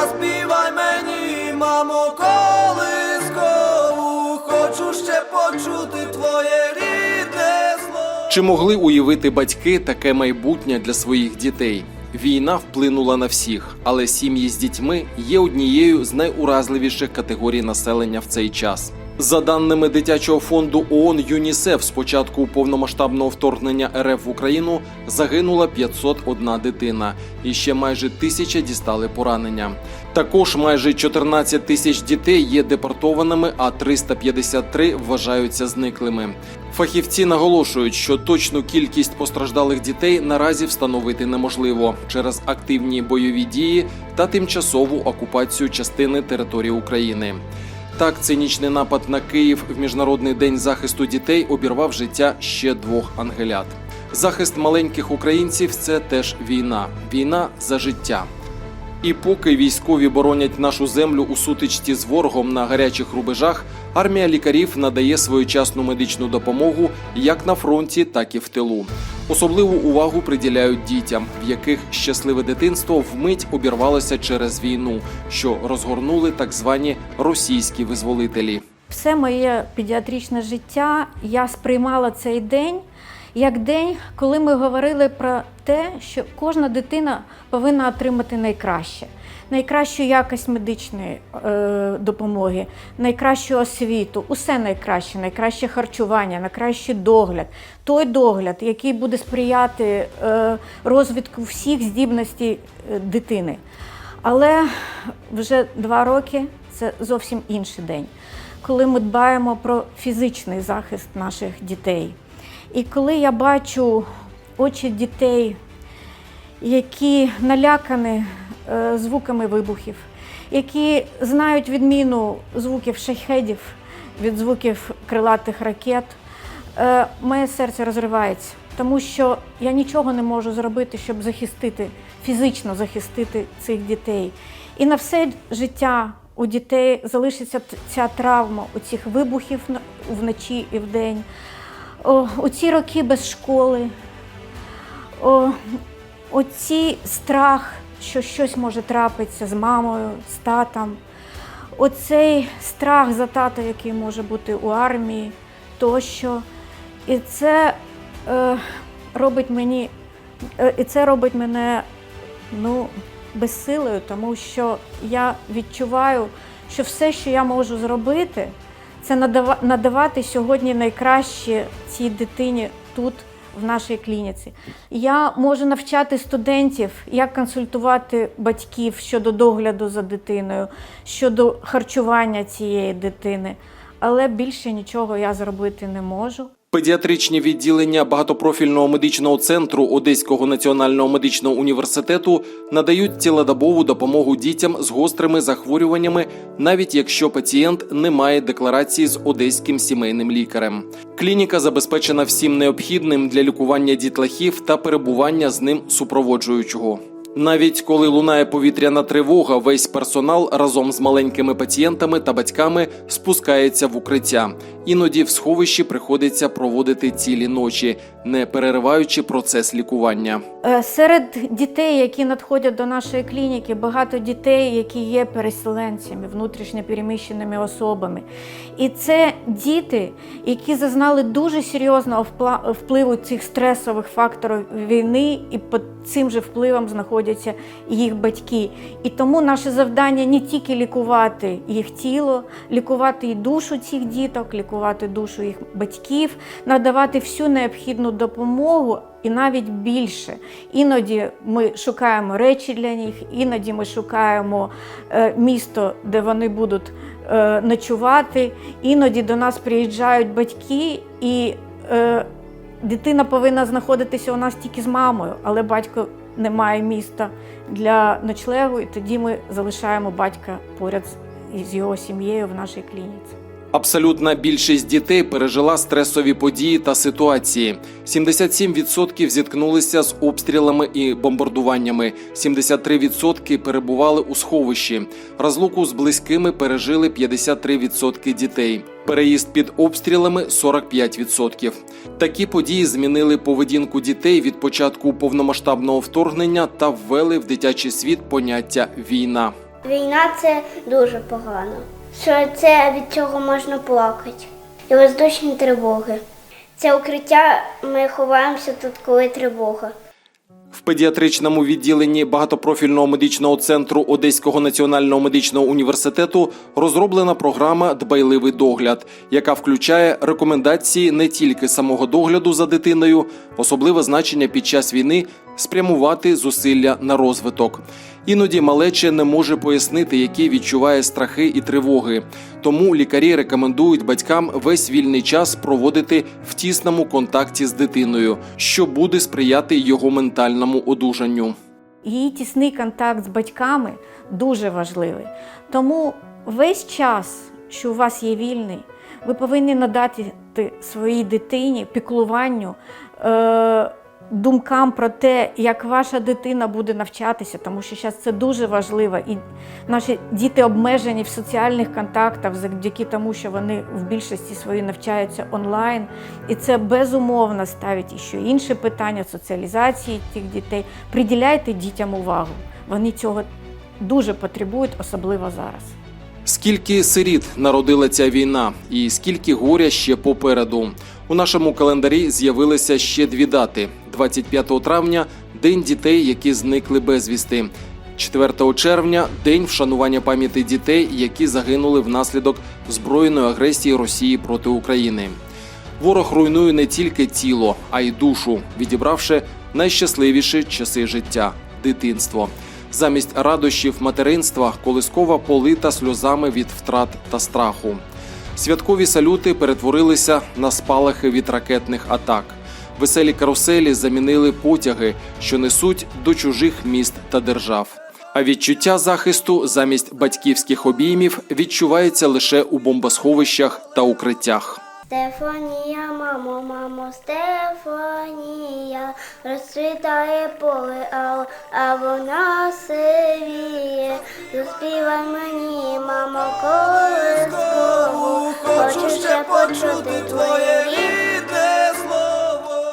заспівай мені, мамо, колискову, хочу ще почути твоє рідне слово. Чи могли уявити батьки таке майбутнє для своїх дітей? Війна вплинула на всіх, але сім'ї з дітьми є однією з найуразливіших категорій населення в цей час. За даними дитячого фонду ООН ЮНІСЕФ, з початку повномасштабного вторгнення РФ в Україну загинула 501 дитина, і ще майже тисяча дістали поранення. Також майже 14 тисяч дітей є депортованими, а 353 вважаються зниклими. Фахівці наголошують, що точну кількість постраждалих дітей наразі встановити неможливо через активні бойові дії та тимчасову окупацію частини території України. Так, цинічний напад на Київ в міжнародний день захисту дітей обірвав життя ще двох ангелят. Захист маленьких українців це теж війна, війна за життя. І поки військові боронять нашу землю у сутичці з ворогом на гарячих рубежах, армія лікарів надає своєчасну медичну допомогу як на фронті, так і в тилу. Особливу увагу приділяють дітям, в яких щасливе дитинство вмить обірвалося через війну, що розгорнули так звані російські визволителі. Все моє педіатричне життя я сприймала цей день як день, коли ми говорили про те, що кожна дитина повинна отримати найкраще. Найкращу якість медичної е, допомоги, найкращу освіту, усе найкраще, найкраще харчування, найкращий догляд, той догляд, який буде сприяти е, розвитку всіх здібностей е, дитини. Але вже два роки це зовсім інший день, коли ми дбаємо про фізичний захист наших дітей. І коли я бачу очі дітей, які налякані е, звуками вибухів, які знають відміну звуків шахедів від звуків крилатих ракет, е, моє серце розривається, тому що я нічого не можу зробити, щоб захистити, фізично захистити цих дітей. І на все життя у дітей залишиться ця травма у цих вибухів вночі і вдень. У ці роки без школи, оці страх, що щось може трапитися з мамою, з татом, оцей страх за тата, який може бути у армії, тощо. І це е, робить мені, е, і це робить мене ну, безсилою, тому що я відчуваю, що все, що я можу зробити, це надава- надавати сьогодні найкраще цій дитині тут, в нашій клініці. Я можу навчати студентів, як консультувати батьків щодо догляду за дитиною, щодо харчування цієї дитини, але більше нічого я зробити не можу. Педіатричні відділення багатопрофільного медичного центру Одеського національного медичного університету надають цілодобову допомогу дітям з гострими захворюваннями, навіть якщо пацієнт не має декларації з одеським сімейним лікарем. Клініка забезпечена всім необхідним для лікування дітлахів та перебування з ним супроводжуючого. Навіть коли лунає повітряна тривога, весь персонал разом з маленькими пацієнтами та батьками спускається в укриття. Іноді в сховищі приходиться проводити цілі ночі, не перериваючи процес лікування. Е, Серед дітей, які надходять до нашої клініки, багато дітей, які є переселенцями, внутрішньо переміщеними особами. І це діти, які зазнали дуже серйозного впливу цих стресових факторів війни, і під цим же впливом знаходяться їх батьки. І тому наше завдання не тільки лікувати їх тіло, лікувати і душу цих діток, лікувати душу їх батьків, надавати всю необхідну допомогу і навіть більше. Іноді ми шукаємо речі для них, іноді ми шукаємо е, місто, де вони будуть е, ночувати. Іноді до нас приїжджають батьки, і е, дитина повинна знаходитися у нас тільки з мамою, але батько не має міста для ночлегу, і тоді ми залишаємо батька поряд з- з його сім'єю в нашій клініці. Абсолютна більшість дітей пережила стресові події та ситуації. 77% зіткнулися з обстрілами і бомбардуваннями. 73% перебували у сховищі. Розлуку з близькими пережили 53% дітей. Переїзд під обстрілами 45%. Такі події змінили поведінку дітей від початку повномасштабного вторгнення та ввели в дитячий світ поняття війна. Війна це дуже погано. Що це від цього можна плакати. І воздушні тривоги. Це укриття ми ховаємося тут, коли тривога. В педіатричному відділенні багатопрофільного медичного центру Одеського національного медичного університету розроблена програма Дбайливий догляд, яка включає рекомендації не тільки самого догляду за дитиною, особливе значення під час війни спрямувати зусилля на розвиток. Іноді малече не може пояснити, які відчуває страхи і тривоги. Тому лікарі рекомендують батькам весь вільний час проводити в тісному контакті з дитиною, що буде сприяти його ментальному одужанню. Її тісний контакт з батьками дуже важливий. Тому весь час, що у вас є вільний, ви повинні надати своїй дитині піклуванню. Е- Думкам про те, як ваша дитина буде навчатися, тому що зараз це дуже важливо. І наші діти обмежені в соціальних контактах завдяки тому, що вони в більшості свої навчаються онлайн. І це безумовно ставить і ще інші питання соціалізації тих дітей. Приділяйте дітям увагу. Вони цього дуже потребують, особливо зараз. Скільки сиріт народила ця війна, і скільки горя ще попереду. У нашому календарі з'явилися ще дві дати: 25 травня День дітей, які зникли безвісти. 4 червня день вшанування пам'яті дітей, які загинули внаслідок збройної агресії Росії проти України. Ворог руйнує не тільки тіло, а й душу, відібравши найщасливіші часи життя дитинство. Замість радощів материнства колискова полита сльозами від втрат та страху. Святкові салюти перетворилися на спалахи від ракетних атак. Веселі каруселі замінили потяги, що несуть до чужих міст та держав. А відчуття захисту замість батьківських обіймів відчувається лише у бомбосховищах та укриттях. Стефанія, мамо, мамо, Стефанія, розцвітає поле, а, а вона сивіє. Заспівай мені, мамо, колискову, хочу ще почути твоє рідне